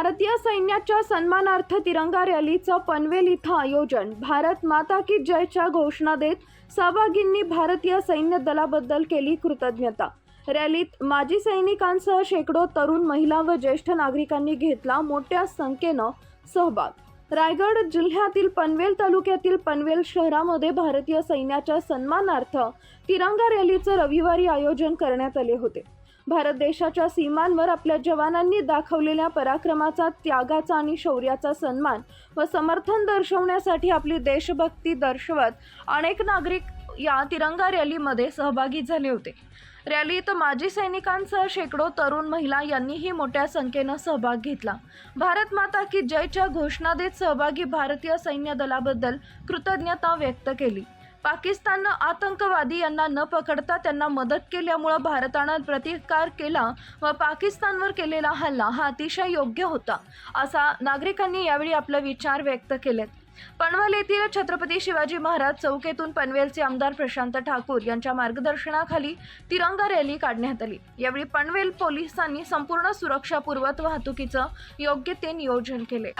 भारतीय सैन्याच्या सन्मानार्थ तिरंगा रॅलीचं पनवेल इथं आयोजन. भारत माता की जयच्या घोषणा देत सहभागींनी भारतीय सैन्य दलाबद्दल केली कृतज्ञता. रॅलीत माजी सैनिकांसह शेकडो तरुण महिला व ज्येष्ठ नागरिकांनी घेतला मोठ्या संख्येनं सहभाग. रायगड जिल्ह्यातील पनवेल तालुक्यातील पनवेल शहरामध्ये भारतीय सैन्याच्या सन्मानार्थ तिरंगा रॅलीचं रविवारी आयोजन करण्यात आले होते. भारत देशाच्या सीमांवर आपल्या जवानांनी दाखवलेल्या पराक्रमाचा त्यागाचा आणि शौर्याचा सन्मान व समर्थन दर्शवण्यासाठी आपली देशभक्ती दर्शवत अनेक नागरिक या तिरंगा रॅलीमध्ये सहभागी झाले होते. रॅलीत माजी सैनिकांसह शेकडो तरुण महिला यांनीही मोठ्या संख्येनं सहभाग घेतला. भारत माता की जयच्या घोषणा देत सहभागी भारतीय सैन्य दलाबद्दल कृतज्ञता व्यक्त केली. पाकिस्ताननं आतंकवादी यांना न पकडता त्यांना मदत केल्यामुळं भारतानं प्रतिकार केला व पाकिस्तानवर केलेला हल्ला हा अतिशय योग्य होता असा नागरिकांनी यावेळी आपले विचार व्यक्त केलेत. पनवेल येथील छत्रपती शिवाजी महाराज चौकेतून पनवेलचे आमदार प्रशांत ठाकूर यांच्या मार्गदर्शनाखाली तिरंगा रॅली काढण्यात आली. यावेळी पनवेल पोलिसांनी संपूर्ण सुरक्षापूर्वक वाहतुकीचं योग्य ते नियोजन केले.